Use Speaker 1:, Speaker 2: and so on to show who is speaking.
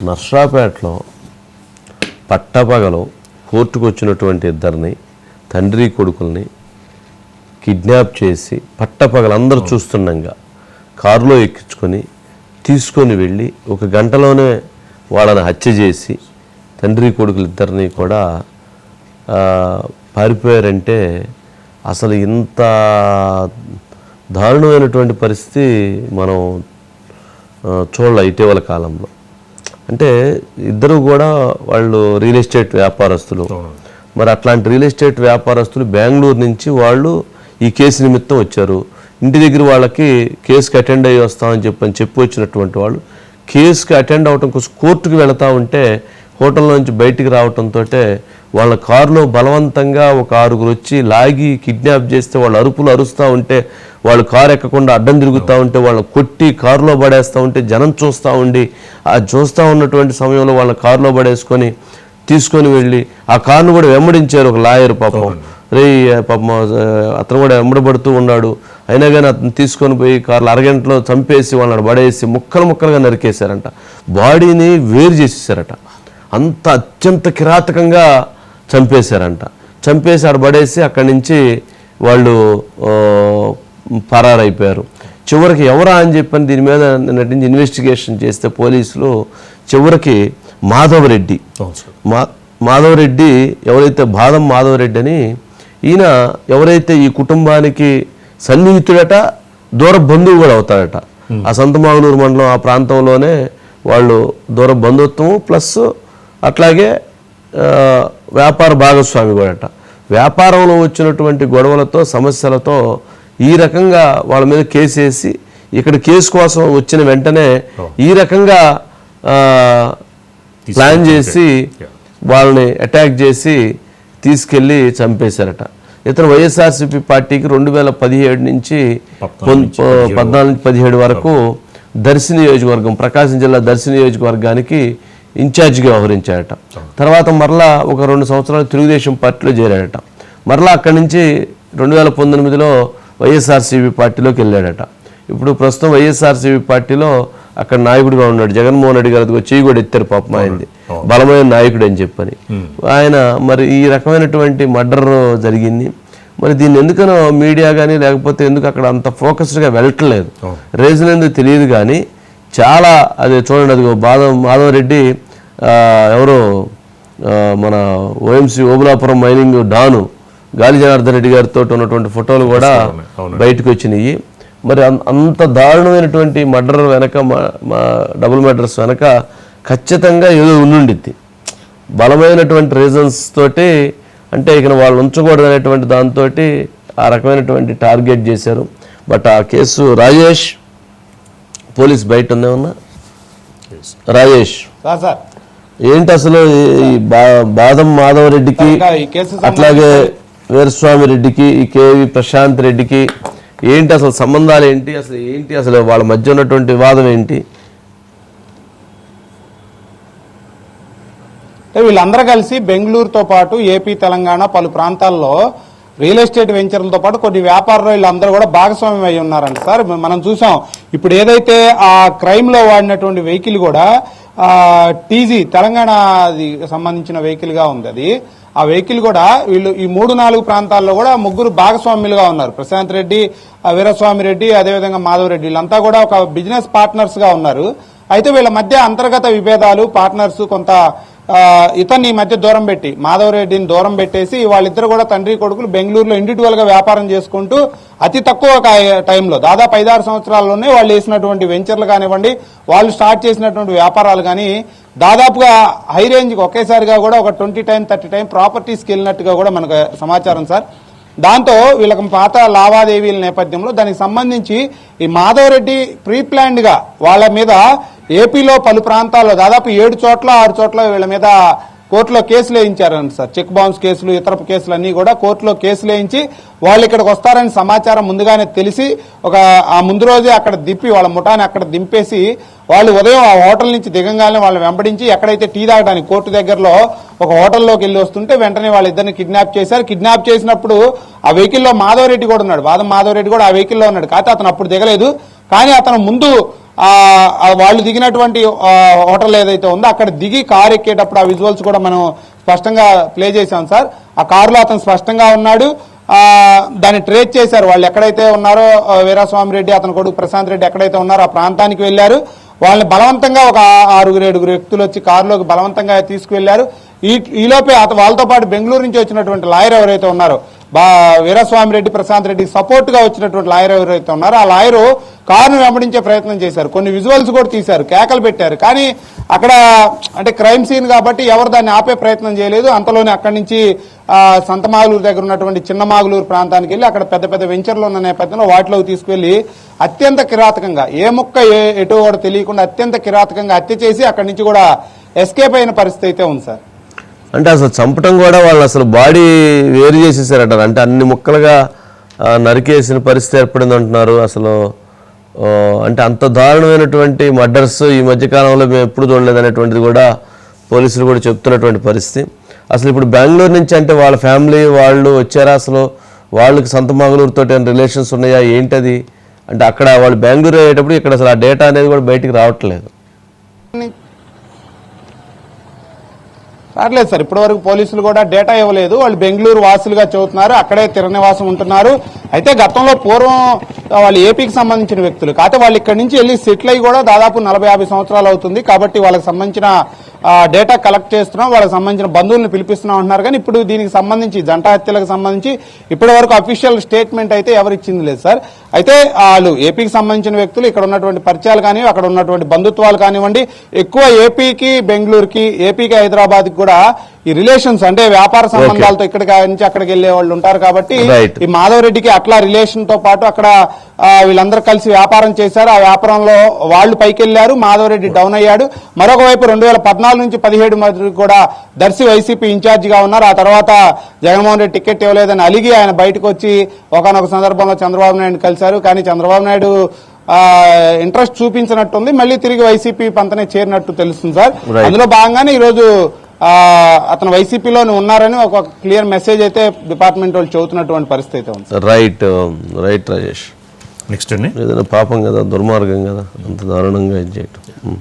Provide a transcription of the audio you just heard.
Speaker 1: నర్సరాపేటలో పట్టపగలు కోర్టుకు వచ్చినటువంటి ఇద్దరిని తండ్రి కొడుకుల్ని కిడ్నాప్ చేసి పట్టపగలు అందరూ చూస్తుండగా కారులో ఎక్కించుకొని తీసుకొని వెళ్ళి ఒక గంటలోనే వాళ్ళని హత్య చేసి తండ్రి కొడుకులు ఇద్దరిని కూడా పారిపోయారంటే అసలు ఇంత దారుణమైనటువంటి పరిస్థితి మనం చూడాలి ఇటీవల కాలంలో. అంటే ఇద్దరు కూడా వాళ్ళు రియల్ ఎస్టేట్ వ్యాపారస్తులు. మరి అట్లాంటి రియల్ ఎస్టేట్ వ్యాపారస్తులు బెంగళూరు నుంచి వాళ్ళు ఈ కేసు నిమిత్తం వచ్చారు. ఇంటి దగ్గర వాళ్ళకి కేసుకి అటెండ్ అయ్యి వస్తామని చెప్పని చెప్పి వచ్చినటువంటి వాళ్ళు కేసుకి అటెండ్ అవటం కోసం కోర్టుకు వెళతా ఉంటే హోటల్ నుంచి బయటికి రావటంతో వాళ్ళ కారులో బలవంతంగా ఒక ఆరుగురు వచ్చి లాగి కిడ్నాప్ చేస్తే వాళ్ళు అరుపులు అరుస్తూ ఉంటే వాళ్ళు కారు ఎక్కకుండా అడ్డం తిరుగుతూ ఉంటే వాళ్ళని కొట్టి కారులో పడేస్తూ ఉంటే జనం చూస్తూ ఉండి ఆ చూస్తూ ఉన్నటువంటి సమయంలో వాళ్ళ కారులో పడేసుకొని తీసుకొని వెళ్ళి ఆ కారును కూడా వెంబడించారు ఒక లాయర్ పాపం. రే పాపం అతను కూడా వెంబడబడుతూ ఉన్నాడు. అయినా కానీ అతను తీసుకొని పోయి కార్లు అరగంటలో చంపేసి వాళ్ళని పడేసి ముక్కలు ముక్కలుగా నరికేశారంట. బాడీని వేరు చేసేసారట. అంత అత్యంత కిరాతకంగా చంపేశారంట. చంపేసి ఆడ పడేసి అక్కడి నుంచి వాళ్ళు పరారైపోయారు. చివరికి ఎవరా అని చెప్పని దీని మీద నటించి ఇన్వెస్టిగేషన్ చేస్తే పోలీసులు చివరికి మాధవరెడ్డి. మా మాధవరెడ్డి ఎవరైతే బాదం మాధవరెడ్డి అని ఈయన ఎవరైతే ఈ కుటుంబానికి సన్నిహితుడట దూర బంధువు కూడా అవుతాడట. ఆ సంతమాగులూరు మండలం ఆ ప్రాంతంలోనే వాళ్ళు దూర బంధుత్వం ప్లస్ అట్లాగే వ్యాపార భాగస్వామి కూడా అట వ్యాపారంలో వచ్చినటువంటి గొడవలతో సమస్యలతో ఈ రకంగా వాళ్ళ మీద కేసు వేసి ఇక్కడ కేసు కోసం వచ్చిన వెంటనే ఈ రకంగా ప్లాన్ చేసి వాళ్ళని అటాక్ చేసి తీసుకెళ్ళి చంపేశారట. ఇతను వైఎస్ఆర్సీపీ పార్టీకి రెండు వేల పదిహేడు నుంచి పద్నాలుగు నుంచి పదిహేడు. వరకు దర్శి నియోజకవర్గం ప్రకాశం జిల్లా దర్శి నియోజకవర్గానికి ఇన్ఛార్జిగా వ్యవహరించాడట తర్వాత మరలా ఒక రెండు సంవత్సరాలు తెలుగుదేశం పార్టీలో చేరాడట మరలా అక్కడి నుంచి రెండు వేల పంతొమ్మిదిలో వైఎస్ఆర్సీపీ పార్టీలోకి వెళ్ళాడట. ఇప్పుడు ప్రస్తుతం వైఎస్ఆర్సీపీ పార్టీలో అక్కడ నాయకుడిగా ఉన్నాడు. జగన్మోహన్ రెడ్డి గారి చేయి కూడా ఎత్తారు పాపం ఆయనది. బలమైన నాయకుడు అని చెప్పని. ఆయన మరి ఈ రకమైనటువంటి మర్డర్ జరిగింది. మరి దీన్ని ఎందుకనో మీడియా కానీ లేకపోతే ఎందుకు అక్కడ అంత ఫోకస్డ్గా వెళ్ళట్లేదు. రీజన్ ఎందుకు తెలియదు కానీ చాలా అది చూడండి అది మాధవ్ మాధవ్ రెడ్డి ఆ, ఎవరో మన ఓఎంసీ ఓబులాపురం మైనింగ్ డాను గాలి జనార్దన్ రెడ్డి గారితో ఉన్నటువంటి ఫోటోలు కూడా బయటకు వచ్చినాయి. మరి అం- అంత దారుణమైనటువంటి మర్డర్ వెనక మా- డబుల్ మర్డర్స్ వెనక ఖచ్చితంగా ఏదో ఉండుండిద్ది. బలమైనటువంటి రీజన్స్ తోటి అంటే ఇక వాళ్ళు ఉంచకూడదు అనేటువంటి దాంతో ఆ రకమైనటువంటి టార్గెట్ చేశారు. బట్ ఆ కేసు రాజేష్ పోలీస్ బయట ఉందేమన్నా రాజేష్.
Speaker 2: Sir sir.
Speaker 1: ఏంటి అసలు ఈ- ఈ బా- బాదం మాధవ్ రెడ్డికి
Speaker 2: ఇంకా ఈ కేసు
Speaker 1: అట్లాగే వీరస్వామి రెడ్డికి ఈ కేవి ప్రశాంత్ రెడ్డికి ఏంటి అసలు సంబంధాలు ఏంటి? అసలు ఏంటి? అసలు వాళ్ళ మధ్య ఉన్నటువంటి వివాదం ఏంటి?
Speaker 2: అంటే వీళ్ళందరూ కలిసి బెంగళూరుతో పాటు ఏపీ తెలంగాణ పలు ప్రాంతాల్లో రియల్ ఎస్టేట్ వెంచర్లతో పాటు కొన్ని వ్యాపారంలో వీళ్ళందరూ కూడా భాగస్వామ్యం అయి ఉన్నారంట సార్. మనం చూసాం. ఇప్పుడు ఏదైతే ఆ క్రైమ్లో వాడినటువంటి వెహికల్ కూడా టీజీ తెలంగాణ సంబంధించిన వెహికల్గా ఉంది అది. ఆ వెహికల్ కూడా వీళ్ళు ఈ మూడు నాలుగు ప్రాంతాల్లో కూడా ముగ్గురు భాగస్వాములుగా ఉన్నారు. ప్రశాంత్ రెడ్డి వీరస్వామి రెడ్డి అదేవిధంగా మాధవ రెడ్డి. వీళ్ళంతా కూడా ఒక బిజినెస్ పార్ట్నర్స్గా ఉన్నారు. అయితే వీళ్ళ మధ్య అంతర్గత విభేదాలు పార్ట్నర్స్ కొంత ఇతన్ని ఈ మధ్య దూరం పెట్టి మాధవరెడ్డిని దూరం పెట్టేసి వాళ్ళిద్దరు కూడా తండ్రి కొడుకులు బెంగళూరులో ఇండివిజువల్గా వ్యాపారం చేసుకుంటూ అతి తక్కువ టైంలో దాదాపు ఐదారు సంవత్సరాల్లోనే వాళ్ళు వేసినటువంటి వెంచర్లు కానివ్వండి వాళ్ళు స్టార్ట్ చేసినటువంటి వ్యాపారాలు కానీ దాదాపుగా హై రేంజ్ ఒకేసారిగా కూడా ఒక ట్వంటీ టైం థర్టీ టైం ప్రాపర్టీస్కి వెళ్ళినట్టుగా కూడా మనకు సమాచారం సార్. దాంతో వీళ్ళకి పాత లావాదేవీల నేపథ్యంలో దానికి సంబంధించి ఈ మాధవరెడ్డి ప్రీ ప్లాన్డ్ వాళ్ళ మీద ఏపీలో పలు ప్రాంతాల్లో దాదాపు ఏడు చోట్ల ఆరు చోట్ల వీళ్ళ మీద కోర్టులో కేసులు వేయించారంట సార్. చెక్ బౌన్స్ కేసులు ఇతర కేసులు అన్ని కూడా కోర్టులో కేసులు వేయించి వాళ్ళు ఇక్కడికి వస్తారని సమాచారం ముందుగానే తెలిసి ఒక ఆ ముందు రోజే అక్కడ దిప్పి వాళ్ళ ముఠాని అక్కడ దింపేసి వాళ్ళు ఉదయం ఆ హోటల్ నుంచి దిగంగానే వాళ్ళని వెంబడించి ఎక్కడైతే టీ తాగడానికి కోర్టు దగ్గరలో ఒక హోటల్లోకి వెళ్ళి వస్తుంటే వెంటనే వాళ్ళ ఇద్దరిని కిడ్నాప్ చేశారు. కిడ్నాప్ చేసినప్పుడు ఆ వెహికల్లో మాధవరెడ్డి కూడా ఉన్నాడు. బాదం మాధవరెడ్డి కూడా ఆ వెహికల్లో ఉన్నాడు. కాకపోతే అతను అప్పుడు దిగలేదు. కానీ అతను ముందు వాళ్ళు దిగినటువంటి హోటల్ ఏదైతే ఉందో అక్కడ దిగి కారు ఎక్కేటప్పుడు ఆ విజువల్స్ కూడా మనం స్పష్టంగా ప్లే చేశాం సార్. ఆ కారులో అతను స్పష్టంగా ఉన్నాడు. దాన్ని ట్రేస్ చేశారు. వాళ్ళు ఎక్కడైతే ఉన్నారో వీరాస్వామి రెడ్డి అతని కొడుకు ప్రశాంత్ రెడ్డి ఎక్కడైతే ఉన్నారో ఆ ప్రాంతానికి వెళ్ళారు. వాళ్ళని బలవంతంగా ఒక ఆరుగురు ఏడుగురు వ్యక్తులు వచ్చి కారులోకి బలవంతంగా తీసుకువెళ్ళారు ఈ ఈలోపే అత వాళ్ళతో పాటు బెంగళూరు నుంచి వచ్చినటువంటి లాయర్ ఎవరైతే ఉన్నారో బా వీరస్వామి రెడ్డి ప్రశాంత్ రెడ్డి సపోర్ట్గా వచ్చినటువంటి లాయర్ ఎవరైతే ఉన్నారో ఆ లాయరు కారును వెంబడించే ప్రయత్నం చేశారు. కొన్ని విజువల్స్ కూడా తీశారు కేకలు పెట్టారు. కానీ అక్కడ అంటే క్రైమ్ సీన్ కాబట్టి ఎవరు దాన్ని ఆపే ప్రయత్నం చేయలేదు. అంతలోనే అక్కడి నుంచి సంతమాగులూరు దగ్గర ఉన్నటువంటి చిన్నమాగులూరు ప్రాంతానికి వెళ్ళి అక్కడ పెద్ద పెద్ద వెంచర్లు ఉన్న నేపథ్యంలో వాటిలోకి తీసుకువెళ్ళి అత్యంత కిరాతకంగా ఏ ముక్క ఏ ఎటో కూడా తెలియకుండా అత్యంత కిరాతకంగా హత్య చేసి అక్కడి నుంచి కూడా ఎస్కేప్ అయిన పరిస్థితి అయితే ఉంది సార్.
Speaker 1: అంటే అసలు చంపటం కూడా వాళ్ళు అసలు బాడీ వేరు చేసేసారట. అంటే అన్ని ముక్కలుగా నరికేసిన పరిస్థితి ఏర్పడింది అంటున్నారు. అసలు అంటే అంత దారుణమైనటువంటి మర్డర్స్ ఈ మధ్యకాలంలో మేము ఎప్పుడు చూడలేదు అనేటువంటిది కూడా పోలీసులు కూడా చెప్తున్నటువంటి పరిస్థితి. అసలు ఇప్పుడు బెంగళూరు నుంచి అంటే వాళ్ళ ఫ్యామిలీ వాళ్ళు వచ్చారా? అసలు వాళ్ళకి సొంత మంగళూరుతో రిలేషన్స్ ఉన్నాయా? ఏంటది? అంటే అక్కడ వాళ్ళు బెంగళూరు అయ్యేటప్పుడు ఇక్కడ అసలు ఆ డేటా అనేది కూడా బయటికి రావట్లేదు.
Speaker 2: పర్లేదు సార్ ఇప్పటివరకు పోలీసులు కూడా డేటా ఇవ్వలేదు. వాళ్ళు బెంగళూరు వాసులుగా చదువుతున్నారు అక్కడే తిరనివాసం ఉంటున్నారు. అయితే గతంలో పూర్వం వాళ్ళు ఏపీకి సంబంధించిన వ్యక్తులు. కాకపోతే వాళ్ళు ఇక్కడి నుంచి వెళ్ళి సెటిల్ అయ్యి కూడా దాదాపు నలభై యాభై సంవత్సరాలు అవుతుంది. కాబట్టి వాళ్ళకి సంబంధించిన డేటా కలెక్ట్ చేస్తున్నాం వాళ్ళకి సంబంధించిన బంధువులను పిలిపిస్తున్నాం అంటున్నారు. కానీ ఇప్పుడు దీనికి సంబంధించి జంట హత్యలకు సంబంధించి ఇప్పటి వరకు అఫీషియల్ స్టేట్మెంట్ అయితే ఎవరు ఇచ్చింది లేదు సార్. అయితే వాళ్ళు ఏపీకి సంబంధించిన వ్యక్తులు ఇక్కడ ఉన్నటువంటి పరిచయాలు కానీ అక్కడ ఉన్నటువంటి బంధుత్వాలు కానివ్వండి ఎక్కువ ఏపీకి బెంగళూరుకి ఏపీకి హైదరాబాద్కి కూడా ఈ రిలేషన్స్ అంటే వ్యాపార సంబంధాలతో ఇక్కడికి నుంచి అక్కడికి వెళ్ళే వాళ్ళు ఉంటారు కాబట్టి. ఈ మాధవ్ రెడ్డికి అట్లా రిలేషన్తో పాటు అక్కడ వీళ్ళందరూ కలిసి వ్యాపారం చేశారు. ఆ వ్యాపారంలో వాళ్ళు పైకి వెళ్ళారు మాధవ్ రెడ్డి డౌన్ అయ్యాడు. మరొక వైపు రెండు వేల పద్నాలుగు నుంచి పదిహేడు మధ్య కూడా దర్శి వైసీపీ ఇన్ఛార్జ్గా ఉన్నారు. ఆ తర్వాత జగన్మోహన్ రెడ్డి టికెట్ ఇవ్వలేదని అలిగి ఆయన బయటకు వచ్చి ఒకనొక సందర్భంలో చంద్రబాబు నాయుడు కలిశారు. కానీ చంద్రబాబు నాయుడు ఇంట్రెస్ట్ చూపించినట్టుంది. మళ్ళీ తిరిగి వైసీపీ పంతనే చేరినట్టు తెలుస్తుంది సార్. అందులో భాగంగానే ఈరోజు ఆ, అతను వైసీపీలోనే ఉన్నారని ఒక క్లియర్ మెసేజ్ అయితే డిపార్ట్మెంట్ వాళ్ళు చెబుతున్నటువంటి పరిస్థితి అయితే ఉంది.
Speaker 1: Right right Rajesh.
Speaker 3: నెక్స్ట్ అండి.
Speaker 1: ఏదైనా పాపం కదా దుర్మార్గం కదా అంత దారుణంగా ఇది చేయటం.